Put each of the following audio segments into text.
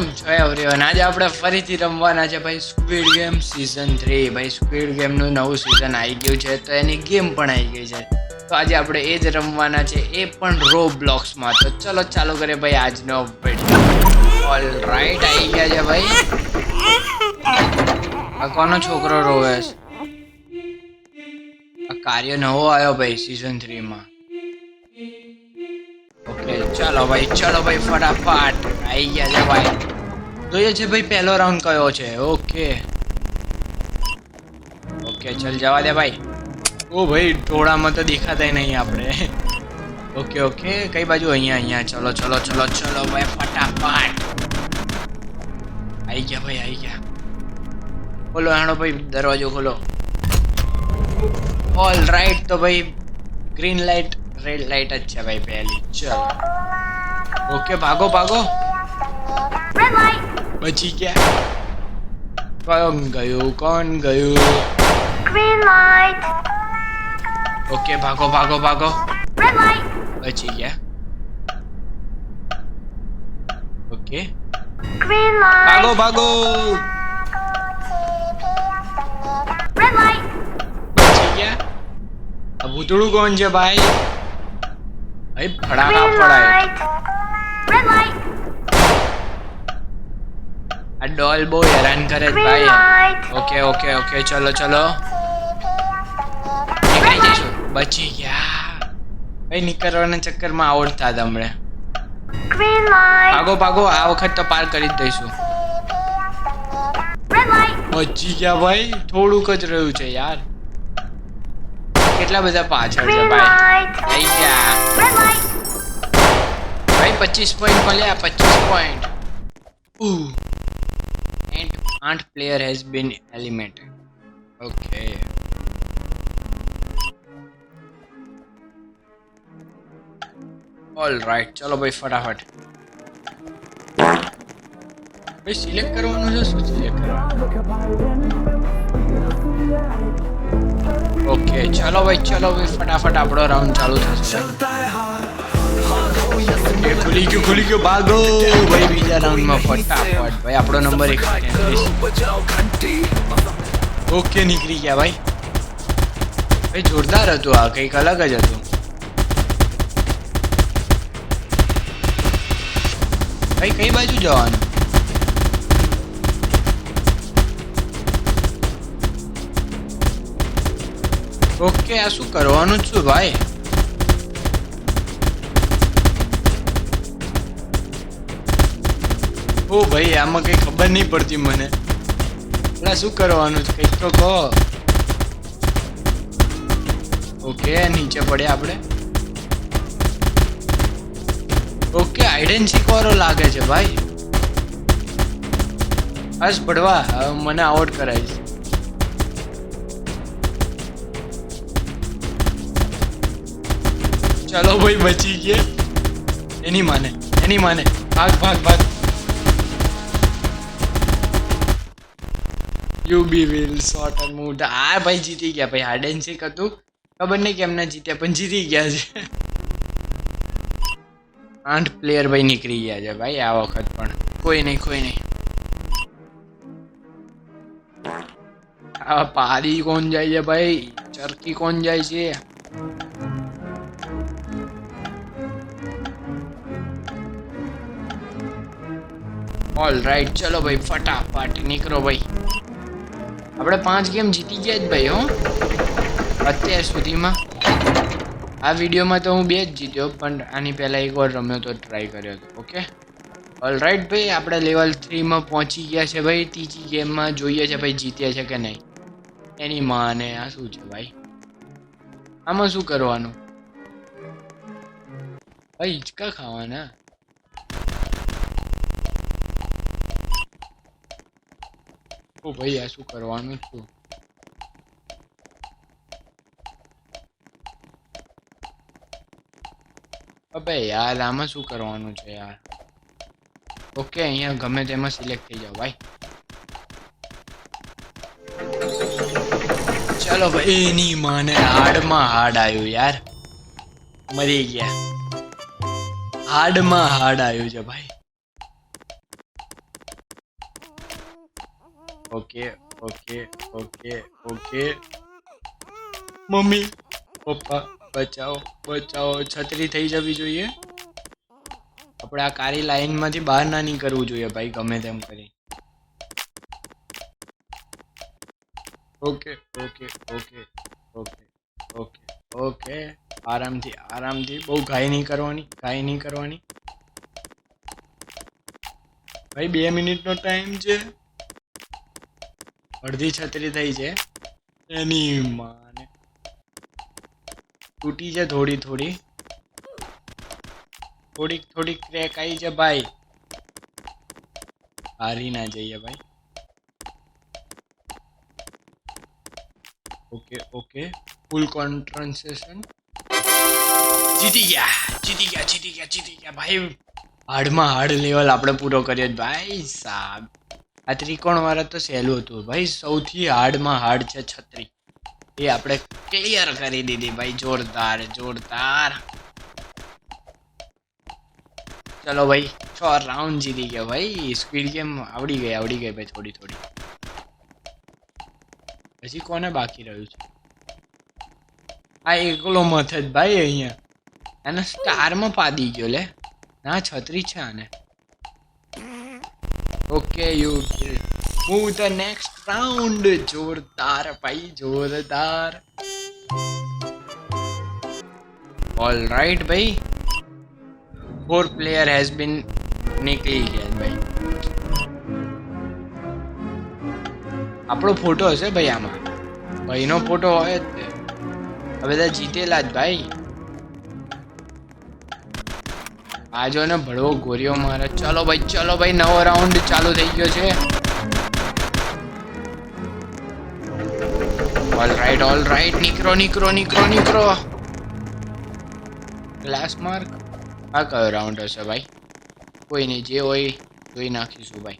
કેમ છો એવરીવન આજે આપણે ફરીથી રમવાના છે ભાઈ સ્ક્વિડ ગેમ સિઝન થ્રી ભાઈ સ્ક્વિડ ગેમનું નવું સિઝન આવી ગયું છે તો એની ગેમ પણ આવી ગઈ છે. તો આજે આપણે એ જ રમવાના છે, એ પણ રો બ્લોક્સમાં તો ચલો ચાલુ કરીએ ભાઈ આજનો અપડેટ ઓલ રાઈટ આવી ગયા છે ભાઈ. આ કોનો છોકરો રોવે છે? આ કાર્ય નવો આવ્યો ભાઈ સિઝન થ્રીમાં ચાલો ભાઈ ચાલો ભાઈ, ફટાફટ. આવી ગયા છે ભાઈ. જોઈએ છે ભાઈ, પહેલો રાઉન્ડ કયો છે. ઓકે. ઓકે, ચલ જવા દે ભાઈ. ઓ ભાઈ ટોળામાં તો દેખાતા નહીં આપણે. Okay okay. કઈ બાજુ? અહીંયા અહીંયા. ચલો ચલો ચલો ચલો ભાઈ, ફટાફટ. આવી ગયા ભાઈ આવી ગયા. બોલો હાણો ભાઈ, દરવાજો ખોલો. ઓલ રાઈટ તો ભાઈ ગ્રીન લાઈટ રેડ લાઈટ જ છે ભાઈ પહેલી. ચલો. ઓકે ભાગો ભાગો. બચી ગયા કોણ ગયું કોણ ગયું? ગ્રીન લાઈટ ઓકે ભાગો ભાગો ભાગો. રેડ લાઈટ બચી ગયા ઓકે ગ્રીન લાઈટ ભાગો ભાગો. રેડ લાઈટ બચી ગયા આ ભૂતળું કોણ છે ભાઈ? ભાઈ. Red light. આ ડોલ બહુ હેરાન કરે છે ભાઈ. ઓકે ઓકે ઓકે ચલો ચલો. નીકળી જઈશું. બચી ગયા. ભાઈ નીકળવાના ચક્કરમાં આવડતા હતા light. ભાગો ભાગો આ વખત તો પાર કરી જ દઈશું. બચી ગયા ભાઈ. થોડુંક જ રહ્યું છે યાર. કેટલા બધા પાછળ છે ભાઈ? થઈ ગયા. ભાઈ પચીસ પોઈન્ટ મળ્યા પચીસ પોઈન્ટ એન્ડ આઠ player has been eliminated okay all right ચલો ભાઈ ફટાફટ. ભાઈ સિલેક્ટ કરવાનું છે શું સિલેક્ટ કરવાનું? ઓકે ચલો ભાઈ ચલો ભાઈ ફટાફટ આપણો રાઉન્ડ ચાલુ થશે એ ખુલી ગયું ખુલી ગયું ભાગો ભાઈ બીજા રાઉન્ડમાં ફટાફટ. ભાઈ આપણો નંબર એક ઓકે નીકળી ગયા ભાઈ. ભાઈ જોરદાર હતું આ કંઈક અલગ જ હતું. ભાઈ કઈ બાજુ જવાનું? ઓકે, આ શું કરવાનું છું ભાઈ? ઓ ભાઈ, આમાં કઈ ખબર નહીં પડતી મને. એટલે શું કરવાનું છે? કંઈક તો કહો. ઓકે, નીચે પડ્યા આપણે. ઓકે આઈડેન્સી કોરો લાગે છે ભાઈ. બસ પડવા મને આઉટ કરાવીશ. ચલો ભાઈ, બચી ગયા. એની માને એની માને. ભાગ ભાગ ભાગ. You be will short and mood આ ભાઈ જીતી ગયા. ભાઈ હાર્ડ એન્ડ સીક હતું. ખબર નહીં કેમ ના જીત્યા, પણ જીતી ગયા છે. આઠ પ્લેયર ભાઈ નીકળી ગયા છે ભાઈ, આ વખત પણ. કોઈ નહીં કોઈ નહીં. આ પારી કોણ જાય છે ભાઈ? ચરકી કોણ જાય છે? ઓલ રાઈટ ચલો ભાઈ, ફટાફટ નીકળો ભાઈ. આપણે પાંચ ગેમ જીતી ગયા જ ભાઈ, હો. અત્યાર સુધીમાં. આ વિડીયોમાં તો હું બે જ જીત્યો, પણ આની પહેલાં એકવાર રમ્યો તો ટ્રાય કર્યો હતો ઓકે ઓલ રાઈટ ભાઈ, આપણે લેવલ થ્રીમાં પહોંચી ગયા છે ભાઈ. ત્રીજી ગેમમાં જોઈએ છે ભાઈ જીત્યા છે કે નહીં. એની માને આ શું છે ભાઈ? આમાં શું કરવાનું? ભાઈ હિંચકા ખાવાના? ઓ ભાઈ આ શું કરવાનું છું અબે યાર આમાં શું કરવાનું છે યાર ઓકે અહીંયા ગમે તેમાં સિલેક્ટ થઈ જાઓ ભાઈ ચલો ભાઈ એની માને હાડમાં હાડ આવ્યું યાર મરી ગયા હાડમાં હાડ આવ્યું છે ભાઈ okay okay okay okay mummy papa બચાવો બચાવો છત્રી થઈ જવી જોઈએ આપણે આ કાળી લાઈનમાંથી બહાર ના નીકળવું જોઈએ ભાઈ ગમે તેમ કરી. Okay okay okay okay okay okay આરામથી આરામથી બહુ ઘાઈ નહીં કરવાની ઘાઈ નહીં કરવાની. ભાઈ બે મિનિટનો ટાઈમ છે. અડધી છત્રી થઈ છે. એની માને. તૂટી છે થોડી થોડી. થોડીક થોડીક ક્રેક આવી છે ભાઈ. હારી ના જઈએ ભાઈ. Okay okay. ફૂલ કોન્ટ્રન્સેશન જીતી ગયા જીતી ગયા જીતી ગયા જીતી ગયા. ભાઈ હાર્ડમાં હાર્ડ લેવલ આપણે પૂરો કર્યો ભાઈ સાહેબ આ ત્રિકોણ વાળા તો સહેલું હતું. ભાઈ, સૌથી હાર્ડમાં હાર્ડ છે છત્રી. એ આપણે ક્લિયર કરી દીધી. ભાઈ, જોરદાર જોરદાર. ચલો ભાઈ, છ રાઉન્ડ જીતી ગયા. ભાઈ સ્પીડ ગેમ આવડી ગઈ આવડી ગઈ ભાઈ થોડી થોડી. હજી કોને બાકી રહ્યું છે? આ એકલો મથ જ ભાઈ અહીંયા. એને સ્ટારમાં પાડી ગયો લે. ના, છત્રી છે આને. Okay you move the next round જોરદાર ભાઈ જોરદાર ઓલ રાઈટ ભાઈ ફોર પ્લેયર હેઝ બીન નીકળી ગયા ભાઈ આપણો ફોટો હશે ભાઈ આમાં? ભાઈનો ફોટો હોય જ. આ બધા જીતેલા જ ભાઈ આજો ને ભળવો ગોરીઓ મારે ચલો ભાઈ ચલો ભાઈ, નવો રાઉન્ડ ચાલુ થઈ ગયો છે. ઓલ રાઈટ ઓલ રાઈટ નીકળો નીકળો નીકળો નીકળો. ગ્લાસ માર્ક આ કયો રાઉન્ડ હશે ભાઈ? કોઈ નહીં, જે હોય જોઈ નાખીશું ભાઈ.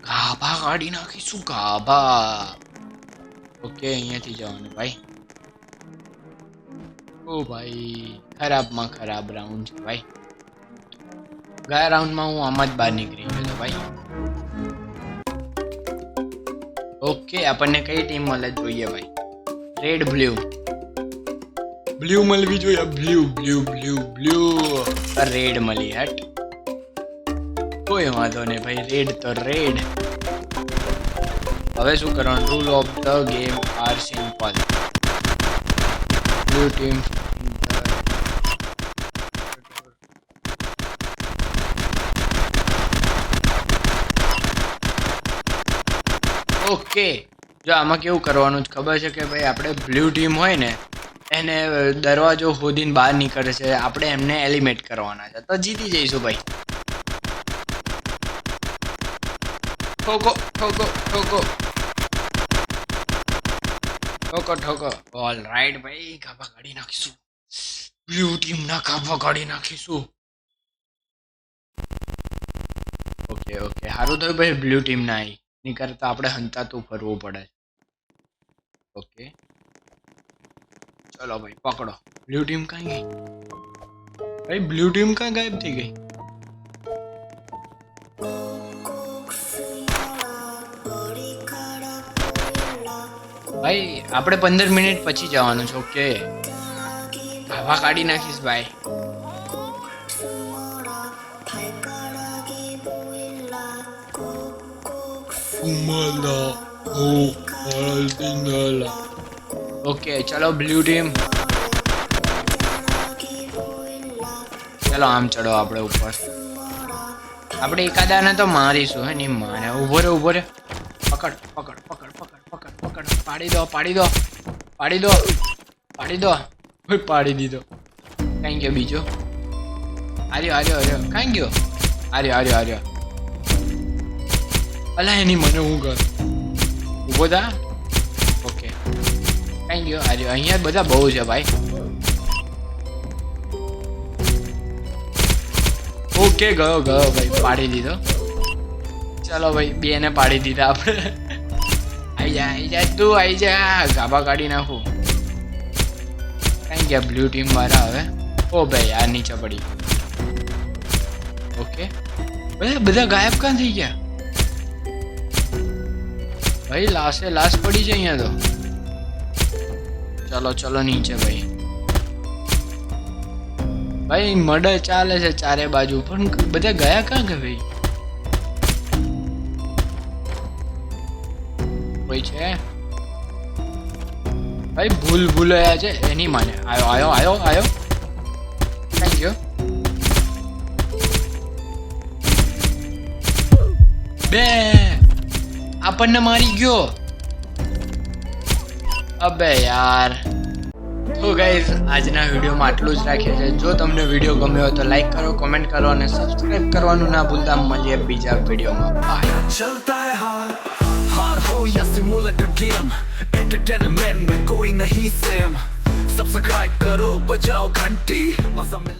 ગાભા કાઢી નાખીશું, ગાભા. ઓકે અહીંયાથી જવાનું ભાઈ. ઓ ભાઈ. ખરાબમાં ખરાબ રાઉન્ડ છે ભાઈ. ગયા રાઉન્ડમાં હું આમાં જ બહાર નીકળી ગયો ભાઈ. ઓકે આપણને કઈ ટીમ મળે જોઈએ ભાઈ? રેડ બ્લુ બ્લુ મળવી જોઈએ. Blue blue blue blue red મળી હટ. કોઈ વાંધો નહીં ભાઈ રેડ તો રેડ હવે શું કરવાનું? Rule of the game are simple blue team okay. જો આમાં કેવું કરવાનું છે ખબર છે કે ભાઈ આપણે બ્લુ ટીમ હોય ને, એને દરવાજો ખોદીને બહાર નીકળે છે, આપણે એમને એલિમેટ કરવાના છે. તો જીતી જઈશું ભાઈ. ઠોકો ઠોકો ઠોકો. ઠોકો ઠોકો. ઓલ રાઈટ ભાઈ, ગાભા કાઢી નાખીશું. બ્લુ ટીમના ગાભા કાઢી નાખીશું. ઓકે ઓકે સારું થયું ભાઈ બ્લુ ટીમ ના આવી નહીં કરતા આપણે હંતાતું ફરવું પડે ઓકે. ચલો ભાઈ, પકડો. બ્લુ ટીમ કાંઈ ગઈ? ભાઈ બ્લુ ટીમ ક્યાં ગાયબ થઈ ગઈ? ભાઈ, આપણે પંદર મિનિટ પછી જવાનું છે, ઓકે? હવા કાઢી નાખીશ, ભાઈ. ઓકે, ચલો, બ્લુ ટીમ. ચલો, આમ ચડો આપણે ઉપર. આપણે એકાદાને તો મારીશું, હે, નહીં મારે. ઊભો રે ઊભો રે. પકડ પકડ પકડ પકડ પકડ પકડ. પાડી દો પાડી દો. પાડી દો. પાડી દો. પાડી દીધો. કાંઈ ગયો બીજો. આર્યો આર્યો આર્યો. કાંઈ ગયો આર્યો આર્યો આર્યો. અલા એની મને હું કર ઊભો થા ઓકે કાંઈ ગયો આર્યો અહીંયા બધા બહુ છે ભાઈ ઓકે ગયો ગયો ભાઈ પાડી દીધો ચલો ભાઈ બે ને પાડી દીધા આપણે આઈ જા આઈ જા તું આઈ જા ગાભા કાઢી નાખું કઈ ગયા બ્લુ ટીમ વાળા હવે ઓ ભાઈ આ નીચે પડી ઓકે બધા ગાયબ કાં થઈ ગયા ભાઈ, લાશે, લાશ પડી છે અહીંયા તો. ચલો ચલો નીચે ભાઈ. ભાઈ મર્ડર ચાલે છે ચારે બાજુ. પણ બધા ગયા ક્યાં કે ભાઈ? કોઈ છે? ભાઈ, ભૂલ ભૂલાયા છે. એની માને. આયો આયો આયો આયો. થેન્ક યુ બે આપણને મારી ગયો. અબે યાર. તો ગાઈઝ આજના વિડીયોમાં આટલું જ રાખીએ છે જો તમને વીડિયો ગમ્યો હોય તો લાઈક કરો કોમેન્ટ કરો અને સબસ્ક્રાઇબ કરવાનું ના ભૂલતા. મળીએ બીજા વિડીયોમાં. બાય ચલતા હે હાર હાર હો યા સિમ્યુલેટર ગેમ એન્ટરટેનમેન્ટ મે કોઈ નહીં સેમ સબસ્ક્રાઇબ કરો બજાઓ ઘંટી